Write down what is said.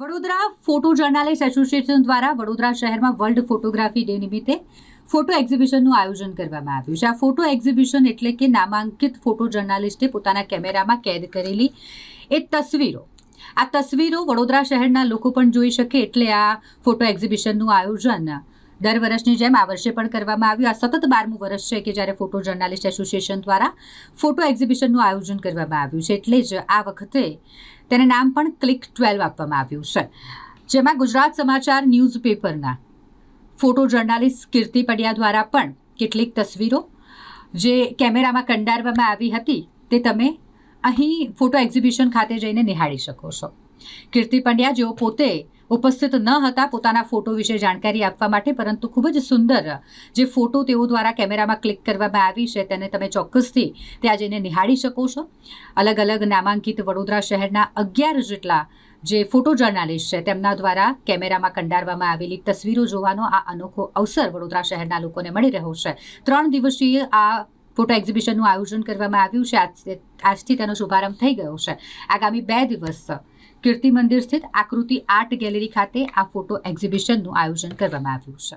Vadodara photo journalist association દ્વારા વડોદરા શહેરમાં world photography day નિમિત્તે ફોટો એક્ઝિબિશનનું આયોજન કરવામાં આવ્યું છે. આ ફોટો એક્ઝિબિશન એટલે કે નામાંકિત ફોટો જર્નાલિસ્ટે પોતાના કેમેરામાં કેદ કરેલી એ તસવીરો. આ તસવીરો વડોદરા શહેરના લોકો પણ જોઈ શકે એટલે આ ફોટો એક્ઝિબિશનનું આયોજન દર વર્ષની જેમ આ વર્ષે પણ કરવામાં આવ્યું. આ સતત બારમું વર્ષ છે કે જ્યારે ફોટો જર્નાલિસ્ટ એસોસિએશન દ્વારા ફોટો એક્ઝિબિશનનું આયોજન કરવામાં આવ્યું છે, એટલે જ આ વખતે તેને નામ પણ ક્લિક ટ્વેલ્વ આપવામાં આવ્યું છે. જેમાં ગુજરાત સમાચાર ન્યૂઝપેપરના ફોટો જર્નાલિસ્ટ કીર્તિ પડિયા દ્વારા પણ કેટલીક તસવીરો જે કેમેરામાં કંડારવામાં આવી હતી, તે તમે અહીં ફોટો એક્ઝિબિશન ખાતે જઈને નિહાળી શકો છો. કીર્તિ પંડ્યા, જેઓ પોતે ઉપસ્થિત ન હતા, પોતાના ફોટો વિશે જાણકારી આપવા માટે, પરંતુ ખૂબ જ સુંદર જે ફોટો તેઓ દ્વારા કેમેરામાં ક્લિક કરવામાં આવી છે, તેને તમે ચોક્કસથી ત્યાં જઈને નિહાળી શકો છો. અલગ અલગ નામાંકિત વડોદરા શહેરના અગિયાર જેટલા જે ફોટો જર્નાલિસ્ટ છે, તેમના દ્વારા કેમેરામાં કંડારવામાં આવેલી તસવીરો જોવાનો આ અનોખો અવસર વડોદરા શહેરના લોકોને મળી રહ્યો છે. ત્રણ દિવસીય આ ફોટો એક્ઝિબિશનનું આયોજન કરવામાં આવ્યું છે. આજ આજથી તેનો શુભારંભ થઈ ગયો છે. આગામી બે દિવસ કીર્તિ મંદિર સ્થિત આકૃતિ આર્ટ ગેલેરી ખાતે આ ફોટો એક્ઝિબિશનનું આયોજન કરવામાં આવ્યું છે.